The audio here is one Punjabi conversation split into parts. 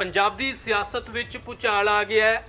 ਪੰਜਾਬ ਦੀ ਸਿਆਸਤ ਵਿੱਚ ਭੁਚਾਲ ਆ ਗਿਆ ਹੈ।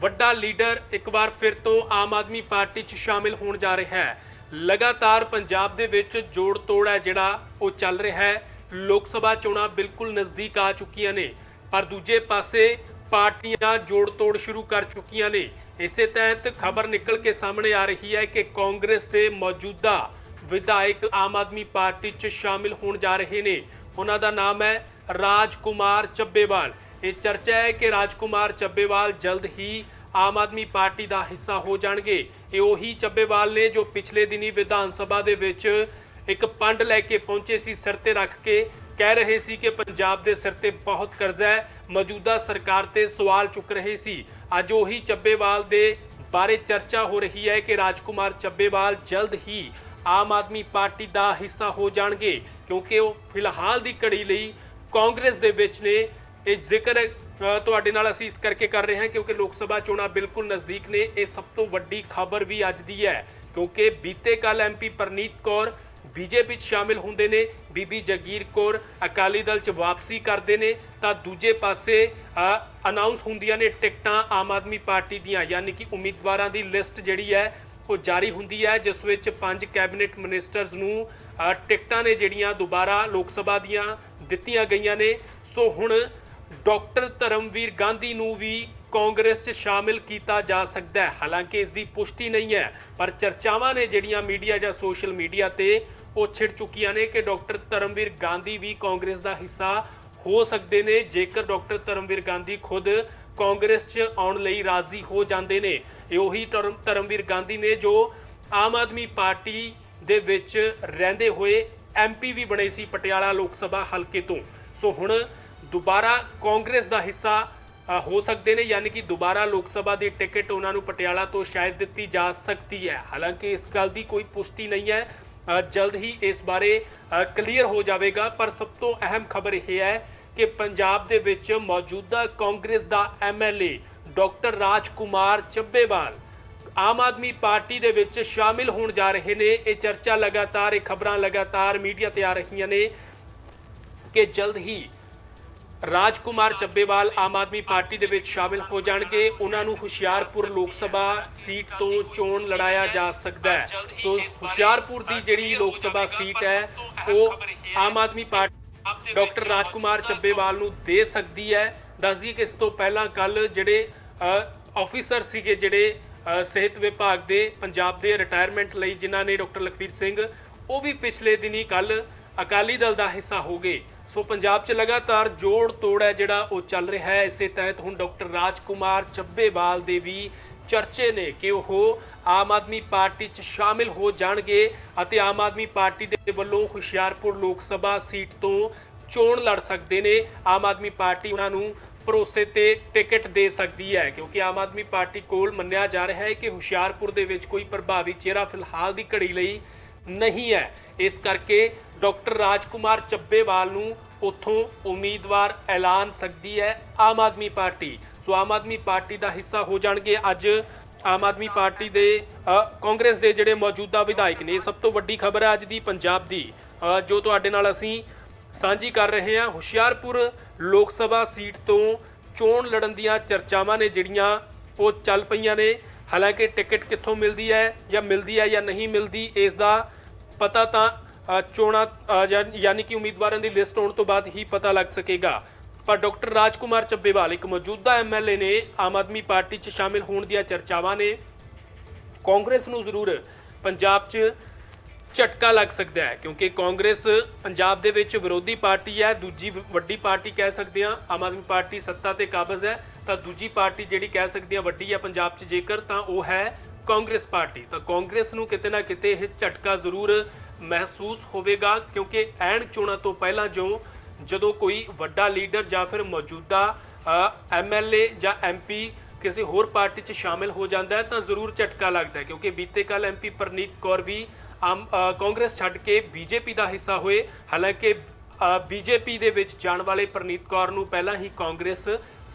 ਵੱਡਾ ਲੀਡਰ ਇੱਕ ਵਾਰ ਫਿਰ ਤੋਂ ਆਮ ਆਦਮੀ ਪਾਰਟੀ 'ਚ ਸ਼ਾਮਿਲ ਹੋਣ ਜਾ ਰਿਹਾ ਹੈ। ਲਗਾਤਾਰ ਪੰਜਾਬ ਦੇ ਵਿੱਚ ਜੋੜ ਤੋੜ ਹੈ ਜਿਹੜਾ ਉਹ ਚੱਲ ਰਿਹਾ ਹੈ। ਲੋਕ ਸਭਾ ਚੋਣਾਂ ਬਿਲਕੁਲ ਨਜ਼ਦੀਕ ਆ ਚੁੱਕੀਆਂ ਨੇ, ਪਰ ਦੂਜੇ ਪਾਸੇ ਪਾਰਟੀਆਂ ਜੋੜ ਤੋੜ ਸ਼ੁਰੂ ਕਰ ਚੁੱਕੀਆਂ ਨੇ। ਇਸੇ ਤਹਿਤ ਖਬਰ ਨਿਕਲ ਕੇ ਸਾਹਮਣੇ ਆ ਰਹੀ ਹੈ ਕਿ ਕਾਂਗਰਸ ਦੇ ਮੌਜੂਦਾ ਵਿਧਾਇਕ ਆਮ ਆਦਮੀ ਪਾਰਟੀ 'ਚ ਸ਼ਾਮਿਲ ਹੋਣ ਜਾ ਰਹੇ ਨੇ। ਉਹਨਾਂ ਦਾ ਨਾਮ ਹੈ ਰਾਜਕੁਮਾਰ ਚੱਬੇਵਾਲ। ਇਹ ਚਰਚਾ ਹੈ ਕਿ ਰਾਜਕੁਮਾਰ ਚੱਬੇਵਾਲ ਜਲਦ ਹੀ ਆਮ ਆਦਮੀ ਪਾਰਟੀ ਦਾ ਹਿੱਸਾ ਹੋ ਜਾਣਗੇ। ਇਹ ਉਹੀ ਚੱਬੇਵਾਲ ਨੇ ਜੋ ਪਿਛਲੇ ਦਿਨੀ ਵਿਧਾਨ ਸਭਾ ਦੇ ਵਿੱਚ ਇੱਕ ਪੰਡ ਲੈ ਕੇ ਪਹੁੰਚੇ ਸੀ, ਸਿਰ ਤੇ ਰੱਖ ਕੇ। ਕਹਿ ਰਹੇ ਸੀ ਕਿ ਪੰਜਾਬ ਦੇ ਸਿਰ ਤੇ ਬਹੁਤ ਕਰਜ਼ਾ ਹੈ। ਮੌਜੂਦਾ ਸਰਕਾਰ ਤੇ ਸਵਾਲ ਚੁੱਕ ਰਹੇ ਸੀ। ਅੱਜ ਉਹੀ ਚੱਬੇਵਾਲ ਦੇ ਬਾਰੇ ਚਰਚਾ ਹੋ ਰਹੀ ਹੈ ਕਿ ਰਾਜਕੁਮਾਰ ਚੱਬੇਵਾਲ ਜਲਦ ਹੀ ਆਮ ਆਦਮੀ ਪਾਰਟੀ ਦਾ ਹਿੱਸਾ ਹੋ ਜਾਣਗੇ, ਕਿਉਂਕਿ ਉਹ ਫਿਲਹਾਲ ਦੀ ਘੜੀ ਲਈ ਕਾਂਗਰਸ ਦੇ ਵਿੱਚ ਨੇ। ਇਹ ਜ਼ਿਕਰ ਤੁਹਾਡੇ ਨਾਲ ਅਸੀਂ ਇਸ ਕਰਕੇ ਕਰ ਰਹੇ ਹਾਂ ਕਿਉਂਕਿ ਲੋਕ ਸਭਾ ਚੋਣਾਂ ਬਿਲਕੁਲ ਨਜ਼ਦੀਕ ਨੇ। ਇਹ ਸਭ ਤੋਂ ਵੱਡੀ ਖਬਰ ਵੀ ਅੱਜ ਦੀ ਹੈ ਕਿਉਂਕਿ ਬੀਤੇ ਕੱਲ ਐਮਪੀ ਪਰਨੀਤ ਕੌਰ ਬੀਜੇਪੀ 'ਚ ਸ਼ਾਮਿਲ ਹੁੰਦੇ ਨੇ ਬੀਬੀ ਜਗੀਰ ਕੌਰ ਅਕਾਲੀ ਦਲ 'ਚ ਵਾਪਸੀ ਕਰਦੇ ਨੇ। ਤਾਂ ਦੂਜੇ ਪਾਸੇ ਅਨਾਉਂਸ ਹੁੰਦੀਆਂ ਨੇ ਟਿਕਟਾਂ ਆਮ ਆਦਮੀ ਪਾਰਟੀ ਦੀਆਂ, ਯਾਨੀ ਕਿ ਉਮੀਦਵਾਰਾਂ ਦੀ ਲਿਸਟ ਜਿਹੜੀ ਹੈ, ਉਹ ਜਾਰੀ ਹੁੰਦੀ ਹੈ, ਜਿਸ ਵਿੱਚ ਪੰਜ ਕੈਬਨਿਟ ਮਿਨਿਸਟਰਸ ਨੂੰ ਟਿਕਟਾਂ ਨੇ ਜਿਹੜੀਆਂ ਦੁਬਾਰਾ ਲੋਕ ਸਭਾ ਦੀਆਂ ਦਿੱਤੀਆਂ ਗਈਆਂ ਨੇ। ਸੋ ਹੁਣ ਡਾਕਟਰ ਧਰਮਵੀਰ ਗਾਂਧੀ ਨੂੰ ਵੀ ਕਾਂਗਰਸ 'ਚ ਸ਼ਾਮਿਲ ਕੀਤਾ ਜਾ ਸਕਦਾ ਹੈ। ਹਾਲਾਂਕਿ ਇਸ ਦੀ ਪੁਸ਼ਟੀ ਨਹੀਂ ਹੈ, ਪਰ ਚਰਚਾਵਾਂ ਨੇ ਜਿਹੜੀਆਂ ਮੀਡੀਆ ਜਾਂ ਸੋਸ਼ਲ ਮੀਡੀਆ ਤੇ ਉਹ ਛਿੜ ਚੁੱਕੀਆਂ ਨੇ ਕਿ ਡਾਕਟਰ ਧਰਮਵੀਰ ਗਾਂਧੀ ਵੀ ਕਾਂਗਰਸ ਦਾ ਹਿੱਸਾ ਹੋ ਸਕਦੇ ਨੇ, ਜੇਕਰ ਡਾਕਟਰ ਧਰਮਵੀਰ ਗਾਂਧੀ ਖੁਦ ਕਾਂਗਰਸ 'ਚ ਆਉਣ ਲਈ ਰਾਜ਼ੀ ਹੋ ਜਾਂਦੇ ਨੇ। ਇਹ ਉਹੀ ਧਰਮ, ਧਰਮਵੀਰ ਗਾਂਧੀ ਨੇ ਜੋ ਆਮ ਆਦਮੀ ਪਾਰਟੀ ਦੇ ਵਿੱਚ ਰਹਿੰਦੇ ਹੋਏ ਐਮਪੀ ਵੀ ਬਣੇ ਸੀ ਪਟਿਆਲਾ ਲੋਕ ਸਭਾ ਹਲਕੇ ਤੋਂ। ਸੋ ਹੁਣ ਦੁਬਾਰਾ ਕਾਂਗਰਸ ਦਾ ਹਿੱਸਾ ਹੋ ਸਕਦੇ ਨੇ, ਯਾਨੀ ਕਿ ਦੁਬਾਰਾ ਲੋਕ ਸਭਾ ਦੀ ਟਿਕਟ ਉਹਨਾਂ ਨੂੰ ਪਟਿਆਲਾ ਤੋਂ ਸ਼ਾਇਦ ਦਿੱਤੀ ਜਾ ਸਕਦੀ ਹੈ। ਹਾਲਾਂਕਿ ਇਸ ਗੱਲ ਦੀ ਕੋਈ ਪੁਸ਼ਟੀ ਨਹੀਂ ਹੈ। ਜਲਦ ਹੀ ਇਸ ਬਾਰੇ ਕਲੀਅਰ ਹੋ ਜਾਵੇਗਾ, ਪਰ ਸਭ ਤੋਂ ਅਹਿਮ ਖਬਰ ਇਹ ਹੈ ਕਿ ਪੰਜਾਬ ਦੇ ਵਿੱਚ ਮੌਜੂਦਾ ਕਾਂਗਰਸ ਦਾ MLA doctor Rajkumar Chabbewal Aam Aadmi party ਦੇ ਵਿੱਚ ਸ਼ਾਮਿਲ ਹੋਣ ਜਾ ਰਹੇ ਨੇ। ਇਹ ਚਰਚਾ ਲਗਾਤਾਰ, ਇਹ ਖਬਰਾਂ ਲਗਾਤਾਰ ਮੀਡੀਆ ਤੇ ਆ ਰਹੀਆਂ ਨੇ ਕਿ ਜਲਦ ਹੀ ਰਾਜਕੁਮਾਰ ਚੱਬੇਵਾਲ ਆਮ ਆਦਮੀ ਪਾਰਟੀ ਦੇ ਵਿੱਚ ਸ਼ਾਮਿਲ ਹੋ ਜਾਣਗੇ। ਉਹਨਾਂ ਨੂੰ ਹੁਸ਼ਿਆਰਪੁਰ ਲੋਕ ਸਭਾ ਸੀਟ ਤੋਂ ਚੋਣ ਲੜਾਇਆ ਜਾ ਸਕਦਾ ਹੈ। ਸੋ ਹੁਸ਼ਿਆਰਪੁਰ ਦੀ ਜਿਹੜੀ ਲੋਕ ਸਭਾ ਸੀਟ ਹੈ, ਉਹ ਆਮ ਆਦਮੀ ਪਾਰਟੀ ਡਾਕਟਰ ਰਾਜਕੁਮਾਰ ਚੱਬੇਵਾਲ ਨੂੰ ਦੇ ਸਕਦੀ ਹੈ। ਦੱਸ ਦਈਏ ਕਿ ਇਸ ਤੋਂ ਪਹਿਲਾਂ ਕੱਲ ਜਿਹੜੇ ਆਫੀਸਰ ਸੀਗੇ ਜਿਹੜੇ ਸਿਹਤ ਵਿਭਾਗ ਦੇ, ਪੰਜਾਬ ਦੇ ਰਿਟਾਇਰਮੈਂਟ ਲਈ ਜਿਨ੍ਹਾਂ ਨੇ ਡਾਕਟਰ ਲਖਵੀਰ ਸਿੰਘ, ਉਹ ਵੀ ਪਿਛਲੇ ਦਿਨੀ ਕੱਲ ਅਕਾਲੀ ਦਲ ਦਾ ਹਿੱਸਾ ਹੋ ਗਏ। ਸੋ ਪੰਜਾਬ 'ਚ ਲਗਾਤਾਰ ਜੋੜ ਤੋੜ ਹੈ ਜਿਹੜਾ ਉਹ ਚੱਲ ਰਿਹਾ ਹੈ। ਇਸੇ ਤਹਿਤ ਹੁਣ ਡਾਕਟਰ ਰਾਜਕੁਮਾਰ ਚੱਬੇਵਾਲ ਦੇ ਵੀ ਚਰਚੇ ਨੇ ਕਿ ਉਹ ਆਮ ਆਦਮੀ ਪਾਰਟੀ 'ਚ ਸ਼ਾਮਿਲ ਹੋ ਜਾਣਗੇ ਅਤੇ ਆਮ ਆਦਮੀ ਪਾਰਟੀ ਦੇ ਵੱਲੋਂ ਹੁਸ਼ਿਆਰਪੁਰ ਲੋਕ ਸਭਾ ਸੀਟ ਤੋਂ ਚੋਣ ਲੜ ਸਕਦੇ ਨੇ। ਆਮ ਆਦਮੀ ਪਾਰਟੀ ਉਹਨਾਂ ਨੂੰ ਭਰੋਸੇ ਤੇ ਟਿਕਟ ਦੇ ਸਕਦੀ ਹੈ ਕਿਉਂਕਿ ਆਮ ਆਦਮੀ ਪਾਰਟੀ ਕੋਲ ਮੰਨਿਆ ਜਾ ਰਿਹਾ ਹੈ ਕਿ ਹੁਸ਼ਿਆਰਪੁਰ ਦੇ ਵਿੱਚ ਕੋਈ ਪ੍ਰਭਾਵੀ ਚਿਹਰਾ ਫਿਲਹਾਲ ਦੀ ਘੜੀ ਲਈ ਨਹੀਂ ਹੈ। ਇਸ ਕਰਕੇ ਡਾਕਟਰ ਰਾਜਕੁਮਾਰ ਚੱਬੇਵਾਲ ਨੂੰ ਉੱਥੋਂ ਉਮੀਦਵਾਰ ਐਲਾਨ ਸਕਦੀ ਹੈ ਆਮ ਆਦਮੀ ਪਾਰਟੀ। ਸੋ ਆਮ ਆਦਮੀ ਪਾਰਟੀ ਦਾ ਹਿੱਸਾ ਹੋ ਜਾਣਗੇ ਅੱਜ ਆਮ ਆਦਮੀ ਪਾਰਟੀ ਦੇ ਕਾਂਗਰਸ ਦੇ ਜਿਹੜੇ ਮੌਜੂਦਾ ਵਿਧਾਇਕ ਨੇ। ਸਭ ਤੋਂ ਵੱਡੀ ਖਬਰ ਹੈ ਅੱਜ ਦੀ ਪੰਜਾਬ ਦੀ। ਜੋ ਤੁਹਾਡੇ ਨਾਲ ਅਸੀਂ ਸਾਂਝੀ ਕਰ ਰਹੇ ਹਾਂ, ਹੁਸ਼ਿਆਰਪੁਰ ਲੋਕ ਸਭਾ ਸੀਟ ਤੋਂ ਚੋਣ ਲੜਨ ਦੀਆਂ ਚਰਚਾਵਾਂ ਨੇ ਜਿਹੜੀਆਂ ਉਹ ਚੱਲ ਪਈਆਂ ਨੇ। ਹਾਲਾਂਕਿ ਟਿਕਟ ਕਿੱਥੋਂ ਮਿਲਦੀ ਹੈ ਜਾਂ ਮਿਲਦੀ ਹੈ ਜਾਂ ਨਹੀਂ ਮਿਲਦੀ ਇਸ ਦਾ ਪਤਾ ਤਾਂ ਅ, ਚੋਣਾਂ ਜਾਂ- ਯਾਨੀ ਕਿ ਉਮੀਦਵਾਰਾਂ ਦੀ ਲਿਸਟ ਆਉਣ ਤੋਂ ਬਾਅਦ ਹੀ ਪਤਾ ਲੱਗ ਸਕੇਗਾ। ਪਰ ਡਾਕਟਰ ਰਾਜਕੁਮਾਰ ਚੱਬੇਵਾਲ ਇੱਕ ਮੌਜੂਦਾ ਐਮਐਲਏ ਨੇ ਆਮ ਆਦਮੀ ਪਾਰਟੀ 'ਚ ਸ਼ਾਮਿਲ ਹੋਣ ਦੀਆਂ ਚਰਚਾਵਾਂ ਨੇ। ਕਾਂਗਰਸ ਨੂੰ ਜ਼ਰੂਰ ਪੰਜਾਬ 'ਚ ਝਟਕਾ ਲੱਗ ਸਕਦਾ ਹੈ ਕਿਉਂਕਿ ਕਾਂਗਰਸ ਪੰਜਾਬ ਦੇ ਵਿੱਚ ਵਿਰੋਧੀ ਪਾਰਟੀ ਹੈ ਦੂਜੀ ਵੱਡੀ ਪਾਰਟੀ ਕਹਿ ਸਕਦੇ ਹਾਂ ਆਮ ਆਦਮੀ ਪਾਰਟੀ ਸੱਤਾ ਤੇ ਕਾਬਜ਼ ਹੈ। ਤਾਂ ਦੂਜੀ ਪਾਰਟੀ ਜਿਹੜੀ ਕਹਿ ਸਕਦੇ ਹਾਂ ਵੱਡੀ ਆ ਪੰਜਾਬ 'ਚ ਜੇਕਰ, ਤਾਂ ਉਹ ਹੈ ਕਾਂਗਰਸ ਪਾਰਟੀ। ਤਾਂ ਕਾਂਗਰਸ ਨੂੰ ਕਿਤੇ ਨਾ ਕਿਤੇ ਇਹ ਝਟਕਾ ਜ਼ਰੂਰ ਮਹਿਸੂਸ ਹੋਵੇਗਾ, ਕਿਉਂਕਿ ਐਨ ਚੋਣਾਂ ਤੋਂ ਪਹਿਲਾਂ ਜੋ ਜਦੋਂ ਕੋਈ ਵੱਡਾ ਲੀਡਰ ਜਾਂ ਫਿਰ ਮੌਜੂਦਾ ਐਮਐਲਏ ਜਾਂ ਐਮਪੀ ਕਿਸੇ ਹੋਰ ਪਾਰਟੀ 'ਚ ਸ਼ਾਮਿਲ ਹੋ ਜਾਂਦਾ ਹੈ, ਤਾਂ ਜ਼ਰੂਰ ਝਟਕਾ ਲੱਗਦਾ ਹੈ, ਕਿਉਂਕਿ ਬੀਤੇ ਕੱਲ ਐਮਪੀ ਪਰਨੀਤ ਕੌਰ ਵੀ ਆਮ ਕਾਂਗਰਸ ਛੱਡ ਕੇ ਬੀਜੇਪੀ ਦਾ ਹਿੱਸਾ ਹੋਏ। ਹਾਲਾਂਕਿ ਬੀਜੇਪੀ ਦੇ ਵਿੱਚ ਜਾਣ ਵਾਲੇ ਪਰਨੀਤ ਕੌਰ ਨੂੰ ਪਹਿਲਾਂ ਹੀ ਕਾਂਗਰਸ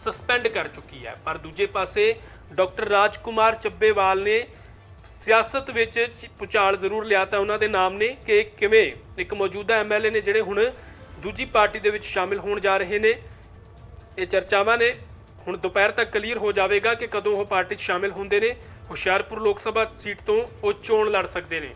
ਸਸਪੈਂਡ ਕਰ ਚੁੱਕੀ ਹੈ। ਪਰ ਦੂਜੇ ਪਾਸੇ ਡਾਕਟਰ ਰਾਜਕੁਮਾਰ ਚੱਬੇਵਾਲ ਨੇ ਸਿਆਸਤ ਵਿੱਚ ਚ- ਜ਼ਰੂਰ ਲਿਆ ਤਾਂ ਉਹਨਾਂ ਦੇ ਨਾਮ ਨੇ ਕਿ ਕਿਵੇਂ ਇੱਕ ਮੌਜੂਦਾ ਐਮਐਲਏ ਨੇ ਜਿਹੜੇ ਹੁਣ ਦੂਜੀ ਪਾਰਟੀ ਦੇ ਵਿੱਚ ਸ਼ਾਮਿਲ ਹੋਣ ਜਾ ਰਹੇ ਨੇ। ਇਹ ਚਰਚਾਵਾਂ ਨੇ। ਹੁਣ ਦੁਪਹਿਰ ਤੱਕ ਕਲੀਅਰ ਹੋ ਜਾਵੇਗਾ ਕਿ ਕਦੋਂ ਉਹ ਪਾਰਟੀ 'ਚ ਸ਼ਾਮਿਲ ਹੁੰਦੇ ਨੇ। ਹੁਸ਼ਿਆਰਪੁਰ ਲੋਕ ਸਭਾ ਸੀਟ ਤੋਂ ਉਹ ਚੋਣ ਲੜ ਸਕਦੇ ਨੇ।